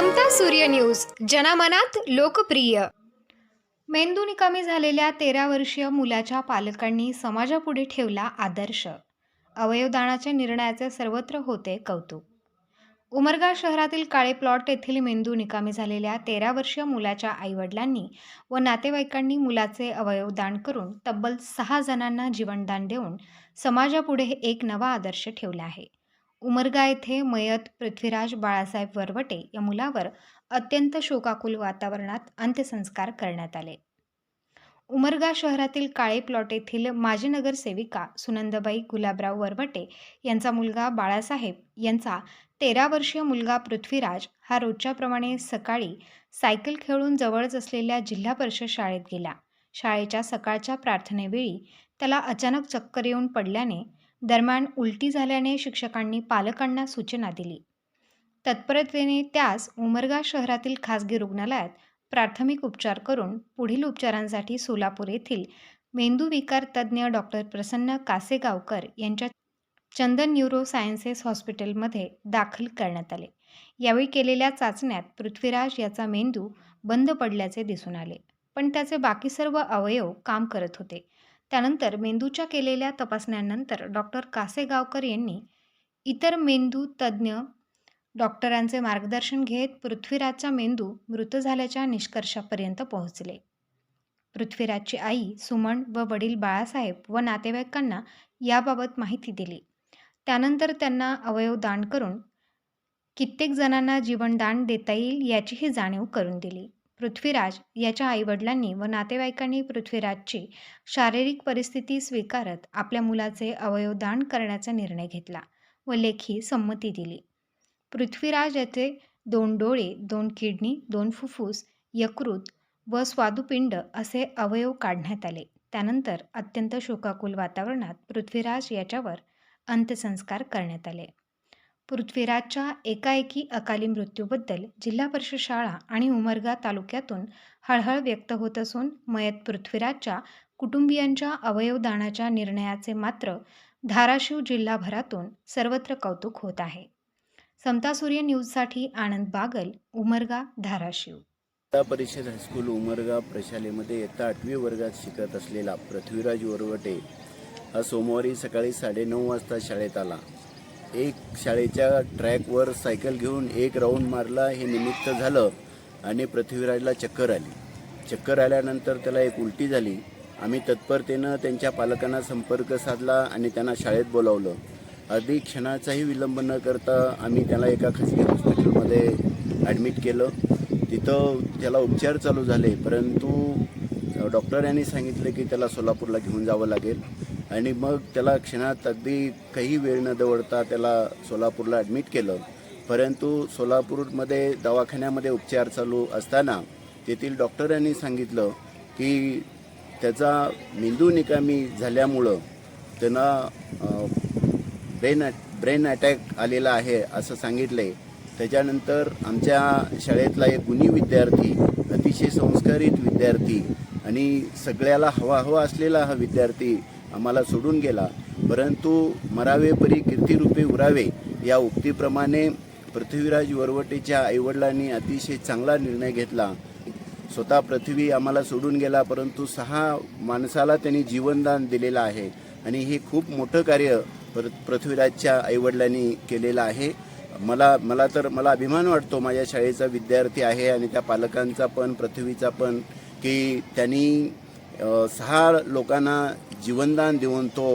समता सूर्य न्यूज. जनमनात लोकप्रिय. मेंदू निकामी झालेल्या तेरा वर्षीय मुलाच्या पालकांनी समाजापुढे ठेवला आदर्श. अवयवदानाच्या निर्णयाचे सर्वत्र होते कौतुक. उमरगा शहरातील काळे प्लॉट येथील मेंदू निकामी झालेल्या तेरा वर्षीय मुलाच्या आईवडिलांनी व नातेवाईकांनी मुलाचे अवयवदान करून तब्बल सहा जणांना जीवनदान देऊन समाजापुढे एक नवा आदर्श ठेवला आहे. उमरगा येथे मयत पृथ्वीराज बाळासाहेब वरवटे या मुलावर अत्यंत शोकाकुल वातावरणात अंत्यसंस्कार करण्यात आले. उमरगा शहरातील काळे प्लॉट येथील माजी नगरसेविका सुनंदबाई गुलाबराव वरवटे यांचा मुलगा बाळासाहेब यांचा तेरा वर्षीय मुलगा पृथ्वीराज हा रोजच्याप्रमाणे सकाळी सायकल खेळून जवळच असलेल्या जिल्हा परिषद शाळेत गेला. शाळेच्या सकाळच्या प्रार्थनेवेळी त्याला अचानक चक्कर येऊन पडल्याने दरम्यान उलटी झाल्याने शिक्षकांनी पालकांना सूचना दिली. तत्परतेने त्यास उमरगा शहरातील खासगी रुग्णालयात प्राथमिक उपचार करून पुढील उपचारांसाठी सोलापूर येथील मेंदूविकार तज्ज्ञ डॉक्टर प्रसन्न कासेगावकर यांच्या चंदन न्यूरो सायन्सेस हॉस्पिटलमध्ये दाखल करण्यात आले. यावेळी केलेल्या चाचण्यात पृथ्वीराज याचा मेंदू बंद पडल्याचे दिसून आले. पण त्याचे बाकी सर्व अवयव काम करत होते. त्यानंतर मेंदूच्या केलेल्या तपासण्यांनंतर डॉक्टर कासेगावकर यांनी इतर मेंदू तज्ज्ञ डॉक्टरांचे मार्गदर्शन घेत पृथ्वीराजचा मेंदू मृत झाल्याच्या निष्कर्षापर्यंत पोहोचले. पृथ्वीराजची आई सुमन व वडील बाळासाहेब व नातेवाईकांना याबाबत माहिती दिली. त्यानंतर त्यांना अवयव दान करून कित्येक जणांना जीवनदान देता येईल याचीही जाणीव करून दिली. पृथ्वीराज याच्या आईवडिलांनी व नातेवाईकांनी पृथ्वीराजची शारीरिक परिस्थिती स्वीकारत आपल्या मुलाचे अवयव दान करण्याचा निर्णय घेतला व लेखी संमती दिली. पृथ्वीराज याचे दोन डोळे दोन किडनी दोन फुफ्फुस यकृत व स्वादुपिंड असे अवयव काढण्यात आले. त्यानंतर अत्यंत शोकाकुल वातावरणात पृथ्वीराज याच्यावर अंत्यसंस्कार करण्यात आले. पृथ्वीराजच्या एकाएकी अकाली मृत्यूबद्दल जिल्हा परिषद शाळा आणि उमरगा तालुक्यातून हळहळ व्यक्त होत असून मयत पृथ्वीराजच्या कुटुंबियांच्या अवयवदानाच्या निर्णयाचे मात्र धाराशिव जिल्हाभरातून सर्वत्र कौतुक होत आहे. समता सूर्य न्यूजसाठी आनंद बागल उमरगा धाराशिव. जिल्हा परिषद हायस्कूल उमरगा प्रशालेमध्ये इयत्ता आठवी वर्गात शिकत असलेला पृथ्वीराज वरवटे हा सोमवारी सकाळी साडेनऊ वाजता शाळेत आला. एक शाळेच्या ट्रॅकवर सायकल घेऊन एक राऊंड मारला हे निमित्त झालं आणि पृथ्वीराजला चक्कर आली. चक्कर आल्यानंतर त्याला एक उलटी झाली. आम्ही तत्परतेनं त्यांच्या पालकांना संपर्क साधला आणि त्यांना शाळेत बोलावलं. अधिक क्षणाचाही विलंब न करता आम्ही त्याला एका खाजगी हॉस्पिटलमध्ये ॲडमिट केलं. तिथं त्याला उपचार चालू झाले परंतु डॉक्टर यांनी सांगितलं की त्याला सोलापूरला घेऊन जावं लागेल. आणि मग त्याला क्षणात अगदी काही वेळ न दवडता त्याला सोलापूरला ॲडमिट केलं. परंतु सोलापूरमध्ये दवाखान्यामध्ये उपचार चालू असताना तेथील डॉक्टरांनी सांगितलं की त्याचा मेंदू निकामी झाल्यामुळं त्यांना ब्रेन ब्रेन अटॅक आलेला आहे असं सांगितले. त्याच्यानंतर आमच्या शाळेतला एक गुणी विद्यार्थी अतिशय संस्कारित विद्यार्थी आणि सगळ्याला हवा हवा असलेला हा विद्यार्थी आम्हाला सोडून गेला. परंतु मरावे परी कीर्तिरूपे उरावे या उक्तीप्रमाणे पृथ्वीराज वरवटेच्या आईवडिलांनी अतिशय चांगला निर्णय घेतला. स्वतः पृथ्वी आम्हाला सोडून गेला परंतु सहा माणसाला त्यांनी जीवनदान दिलेलं आहे आणि हे खूप मोठं कार्य पृ पृथ्वीराजच्या आईवडिलांनी केलेलं आहे. मला मला तर मला अभिमान वाटतो माझ्या शाळेचा विद्यार्थी आहे आणि त्या पालकांचा पण पृथ्वीचा पण की त्यांनी सहा लोकांना जीवनदान देऊन तो